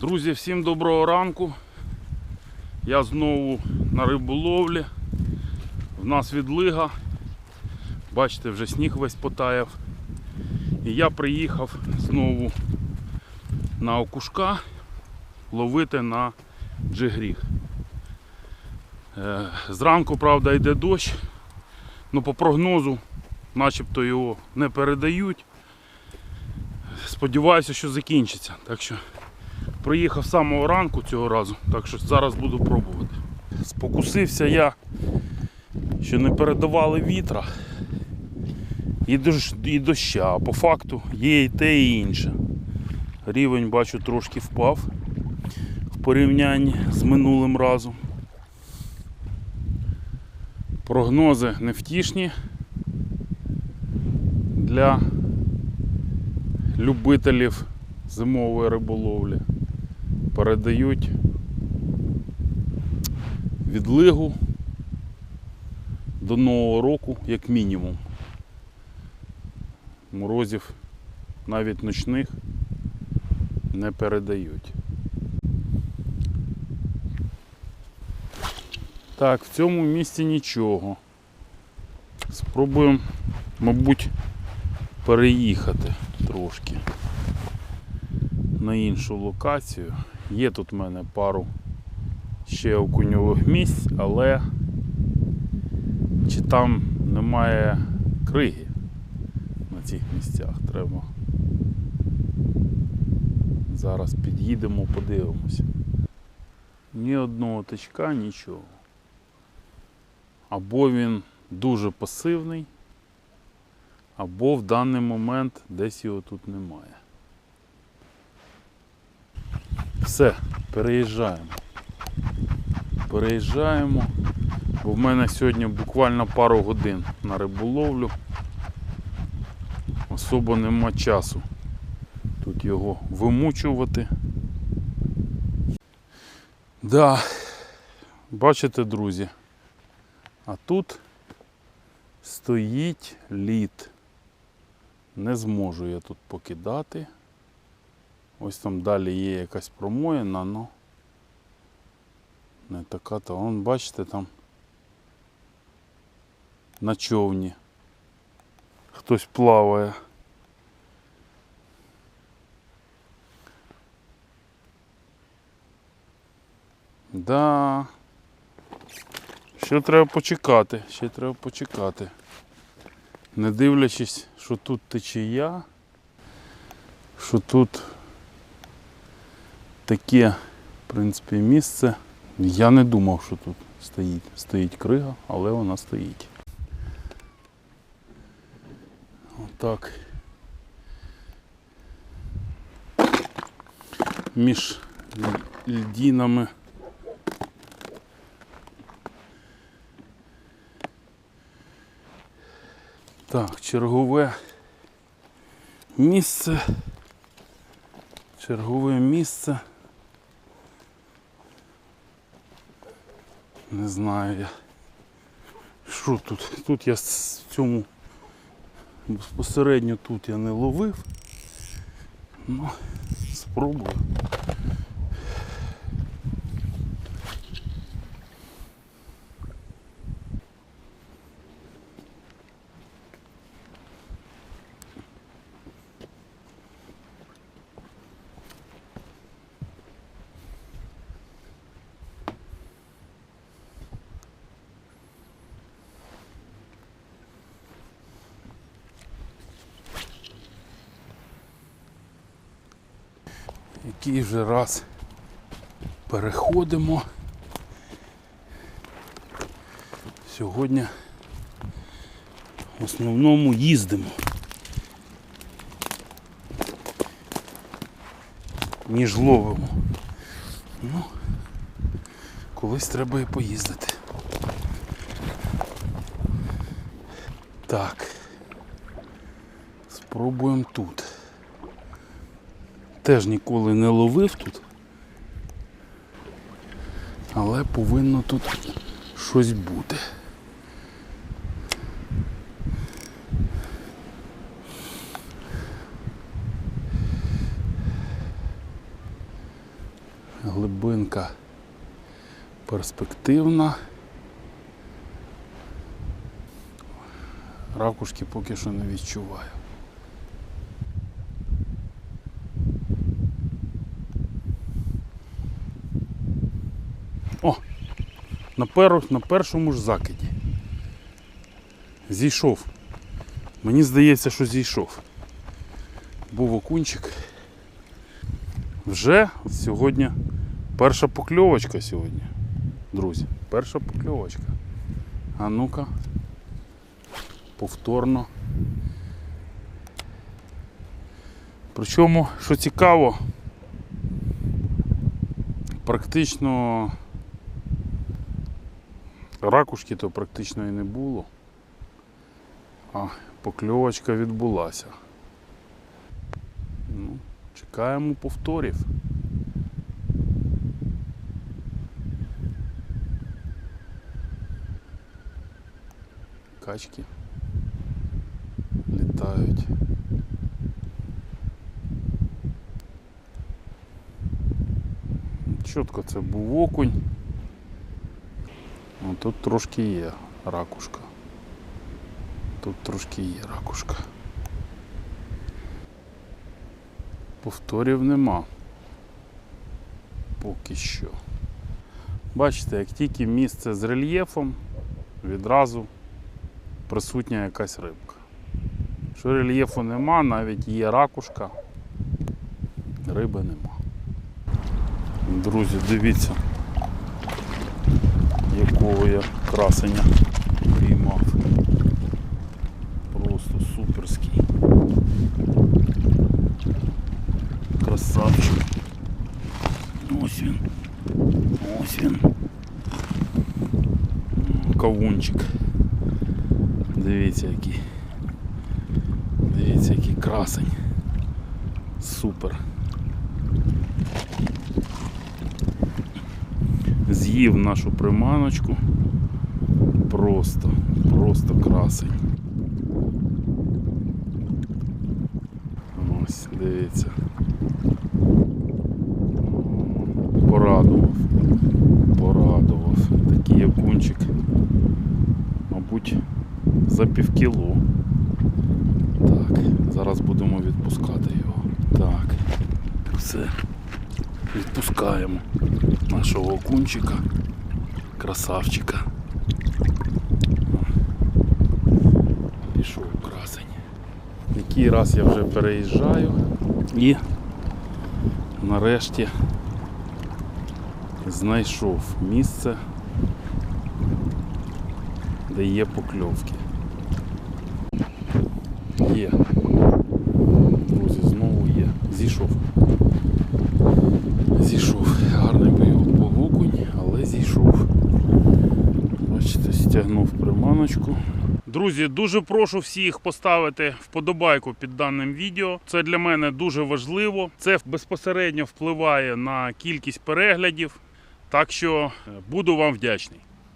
Друзі, всім доброго ранку. Я знову на риболовлі. В нас відлига. Бачите, вже сніг весь потаяв. І я приїхав знову на окушка ловити на джигріг. Е, Зранку, правда, йде дощ, але по прогнозу начебто його не передають. Сподіваюся, що закінчиться. Так що приїхав з самого ранку цього разу, так що зараз буду пробувати. Спокусився я, що не передавали вітра і, і доща, по факту є і те, і інше. Рівень бачу трошки впав в порівнянні з минулим разом. Прогнози невтішні для любителів зимової риболовлі. Передають відлигу до Нового року як мінімум. Морозів навіть ночних не передають. Так, в цьому місці нічого. Спробуємо, мабуть, переїхати трошки на іншу локацію. Є тут в мене пару ще окуньових місць, але чи там немає криги на цих місцях треба. Зараз під'їдемо, подивимося. Ні одного тичка, нічого. Або він дуже пасивний, або в даний момент десь його тут немає. Все, переїжджаємо. Переїжджаємо, бо в мене сьогодні буквально пару годин на риболовлю. Особо нема часу тут його вимучувати. Да, бачите, друзі, а тут стоїть лід. Не зможу я тут покидати. Ось там далі є якась промоїна, але не така то. Вон, бачите, там на човні хтось плаває. Да. Ще треба почекати, ще треба почекати. Не дивлячись, що тут течія, що тут таке, в принципі, місце. Я не думав, що тут стоїть, стоїть крига, але вона стоїть. Отак. Між льдінами. Так, чергове місце. Чергове місце. Не знаю я. Що тут? Тут я в цьому безпосередньо тут я не ловив. Ну, спробую. Який вже раз переходимо. Сьогодні в основному їздимо. Ніж ловимо. Ну, колись треба і поїздити. Так. Спробуємо тут. Теж ніколи не ловив тут. Але повинно тут щось бути. Глибинка перспективна. Ракушки поки що не відчуваю. На, перу, на першому ж закиді. Зійшов. Мені здається, що зійшов. Був окунчик. Вже сьогодні перша покльовочка сьогодні. Друзі, перша покльовочка. А ну-ка. Повторно. Причому, що цікаво, практично ракушки то практично і не було, а покльовочка відбулася. Ну, чекаємо повторів. Качки літають. Чітко це був окунь. Ну, тут трошки є ракушка. Тут трошки є ракушка. Повторів нема. Поки що. Бачите, як тільки місце з рельєфом, відразу присутня якась рибка. Якщо рельєфу нема, навіть є ракушка, риби нема. Друзі, дивіться, я красення піймав. Просто суперський. Красавчик. Ось він. Ось він. Кавунчик. Дивіться який. Дивіться який красень. Супер. З'їв нашу приманочку. Просто, просто красень. Ось, дивіться. Порадував. Порадував. Такий окунчик. Мабуть, за півкіло. Так, зараз будемо відпускати його. Так, все. Відпускаємо нашого окунчика, красавчика. Пішов красень. Який раз я вже переїжджаю і нарешті знайшов місце, де є покльовки. Є. Друзі, знову є. Зійшов. Зійшов. Гарний бойовий був окунь, але зійшов. Бачите, приманочку. Друзі, дуже прошу всіх поставити вподобайку під даним відео. Це для мене дуже важливо. Це безпосередньо впливає на кількість переглядів. Так що е, буду вам вдячний.